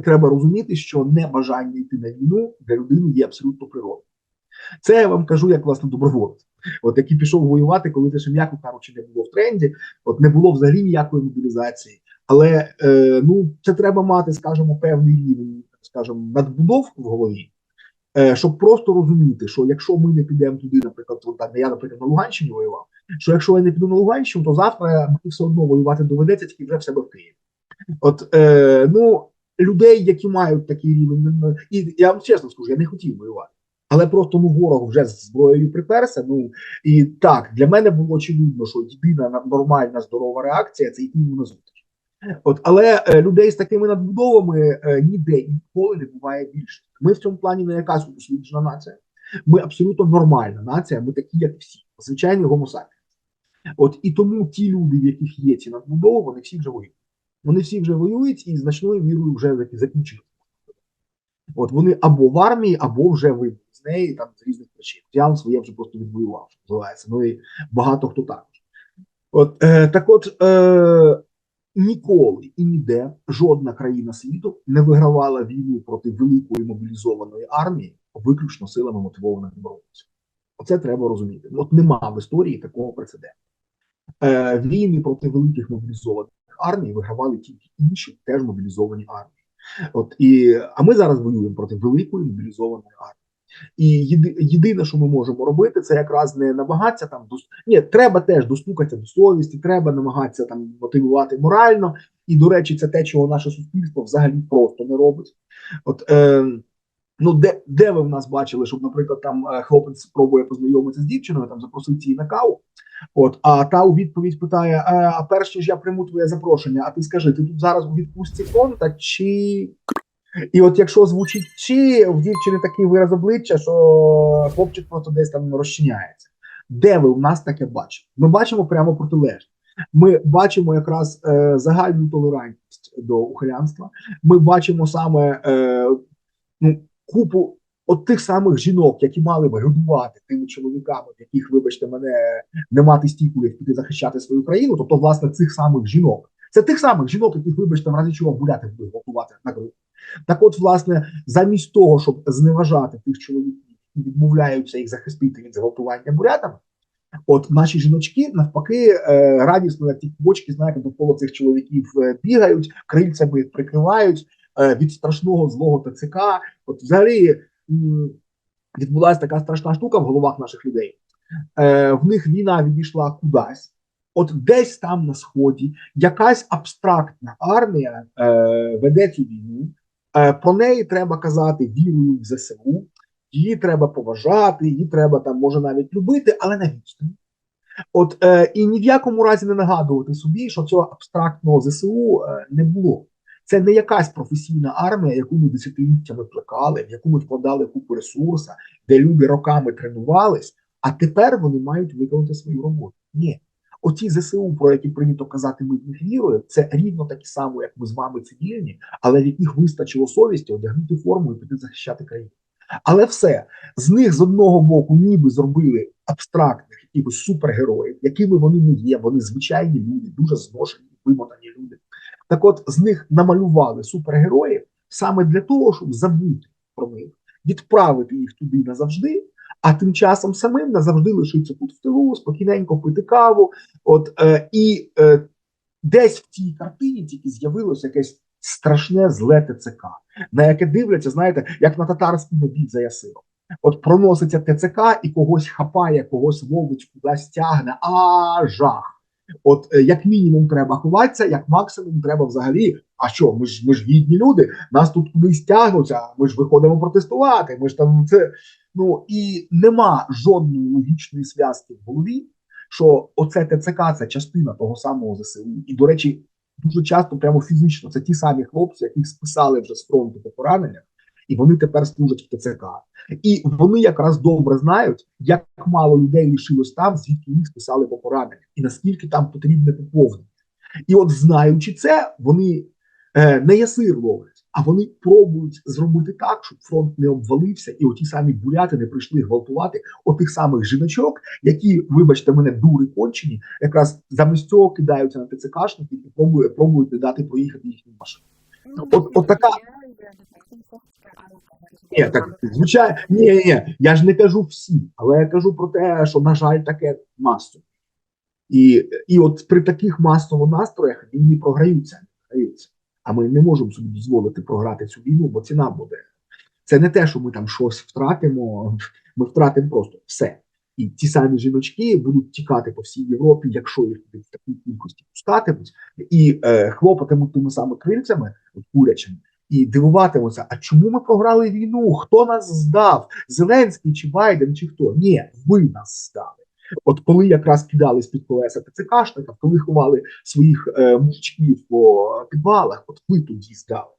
треба розуміти, що небажання йти на війну для людини є абсолютно природним. Це я вам кажу як власне доброволець. От який пішов воювати, коли те, що м'яко кажучи, не було в тренді, от не було взагалі ніякої мобілізації. Але е, ну це треба мати, скажімо, певний рівень, скажімо, надбудов в голові, е, щоб просто розуміти, що якщо ми не підемо туди, наприклад, так, я, наприклад, на Луганщині воював, що якщо я не піду на Луганщину, то завтра мені все одно воювати доведеться тільки вже в себе в Києві. От е, ну людей, які мають такий рівень, ну, і я вам чесно скажу, я не хотів воювати. Але просто ну ворог вже з зброєю приперся. Ну і так для мене було очевидно, що єдина нормальна здорова реакція це йти на зустріч. От, але е, людей з такими надбудовами е, ніде ніколи не буває більше. Ми в цьому плані не якась досліджена нація. Ми абсолютно нормальна нація. Ми такі, як всі, звичайні гомосапіенс. От і тому ті люди, в яких є ці надбудови, вони всі вже воюють. Вони всі вже воюють і значною мірою вже зак- закінчили. От вони або в армії, або вже вийдуть з неї там з різних причин. Я своє вже просто відвоював, що називається. Ну і багато хто також. От е, так, от е, ніколи і ніде жодна країна світу не вигравала війну проти великої мобілізованої армії виключно силами мотивованих добровольців. Оце треба розуміти. От нема в історії такого прецеденту. Е, війни проти великих мобілізованих армій вигравали тільки інші теж мобілізовані армії. От і а ми зараз воюємо проти великої мобілізованої армії. І єди, єдине, що ми можемо робити, це якраз не намагатися там дос... Ні, треба теж достукатися до совісті, треба намагатися там мотивувати морально. І, до речі, це те, чого наше суспільство взагалі просто не робить. От е, ну де, де ви в нас бачили, щоб, наприклад, там е, хлопець спробує познайомитися з дівчиною, там запросити її на каву. От, а та у відповідь питає: «А, а перш ніж я прийму твоє запрошення, а ти скажи, ти тут зараз у відпустці фронта чи. І от якщо звучить чи в дівчини такий вираз обличчя, що хлопчик просто десь там розчиняється. Де ви в нас таке бачите? Ми бачимо прямо протилежне. Ми бачимо якраз е, загальну толерантність до ухилянства. Ми бачимо саме е, ну, купу от тих самих жінок, які мали б годувати тими чоловіками, в яких, вибачте, мене не мати стійку, як піти захищати свою країну, тобто, власне, цих самих жінок. Це тих самих жінок, яких, вибачте, в разі чого гуляти будуть готувати на групу. Так, от, власне, замість того, щоб зневажати тих чоловіків, які відмовляються їх захистити від зґвалтування бурятами, от наші жіночки навпаки е, радісно, як ті бочки, знаєте, довкола цих чоловіків е, бігають, крильцями прикривають від страшного злого ТЦК. От, взагалі, відбулася така страшна штука в головах наших людей. Е, в них війна відійшла кудись. От десь там на сході якась абстрактна армія е, веде цю війну. Е, про неї треба казати вірою в ЗСУ, її треба поважати, її треба там може навіть любити, але на відстані. От е, і ні в якому разі не нагадувати собі, що цього абстрактного ЗСУ е, не було. Це не якась професійна армія, яку ми десятиліттями плекали, в яку ми вкладали купу ресурсу, де люди роками тренувались, а тепер вони мають виконати свою роботу. Ні. Оці ЗСУ, про які прийнято казати, ми в них віруємо, це рівно такі самі, як ми з вами цивільні, але в яких вистачило совісті одягнути форму і піти захищати країну. Але все з них з одного боку, ніби зробили абстрактних якихось супергероїв, якими вони не є. Вони звичайні люди, дуже зношені, вимотані люди. Так, от з них намалювали супергероїв саме для того, щоб забути про них, відправити їх туди назавжди. А тим часом самим назавжди лишиться тут в тилу, спокійненько пити каву. От е, і е, десь в цій картині тільки з'явилося якесь страшне зле ТЦК, на яке дивляться, знаєте, як на татарський набій за ясиром. От проноситься ТЦК і когось хапає, когось ловить, кудись тягне. А жах. От е, як мінімум треба ховатися, як максимум треба взагалі. А що, ми ж ми ж гідні люди, нас тут кудись тягнуться, ми ж виходимо протестувати. Ми ж там це ну і нема жодної логічної зв'язки в голові, що оце ТЦК це частина того самого ЗСУ. І до речі, дуже часто прямо фізично це ті самі хлопці, яких списали вже з фронту по пораненнях, і вони тепер служать в ТЦК. І вони якраз добре знають, як мало людей лишилось там, звідки їх списали по пораненнях, і наскільки там потрібне поповнення. І от, знаючи це, вони е, не ясир ловлять, а вони пробують зробити так, щоб фронт не обвалився, і оті самі буряти не прийшли гвалтувати отих самих жіночок, які, вибачте, мене дури кончені, якраз замість цього кидаються на ТЦКшників і пробують, пробують не дати проїхати їхню машину. Ну, От- от така- Ні, так звичайно, ні, ні, я ж не кажу всі, але я кажу про те, що на жаль, таке масово. І, і от при таких масово настроях війни програються, програються. А ми не можемо собі дозволити програти цю війну, бо ціна буде. Це не те, що ми там щось втратимо, ми втратимо просто все. І ті самі жіночки будуть тікати по всій Європі, якщо їх в такій кількості пускатимуть, і е, хлопатимуть тими самими крильцями, курячими, і дивуватимуться, а чому ми програли війну? Хто нас здав? Зеленський чи Байден, чи хто? Ні, ви нас здали. От коли якраз кидали з під колеса ТЦКшника, коли ховали своїх е, мужичків по підвалах, от ви тоді здали.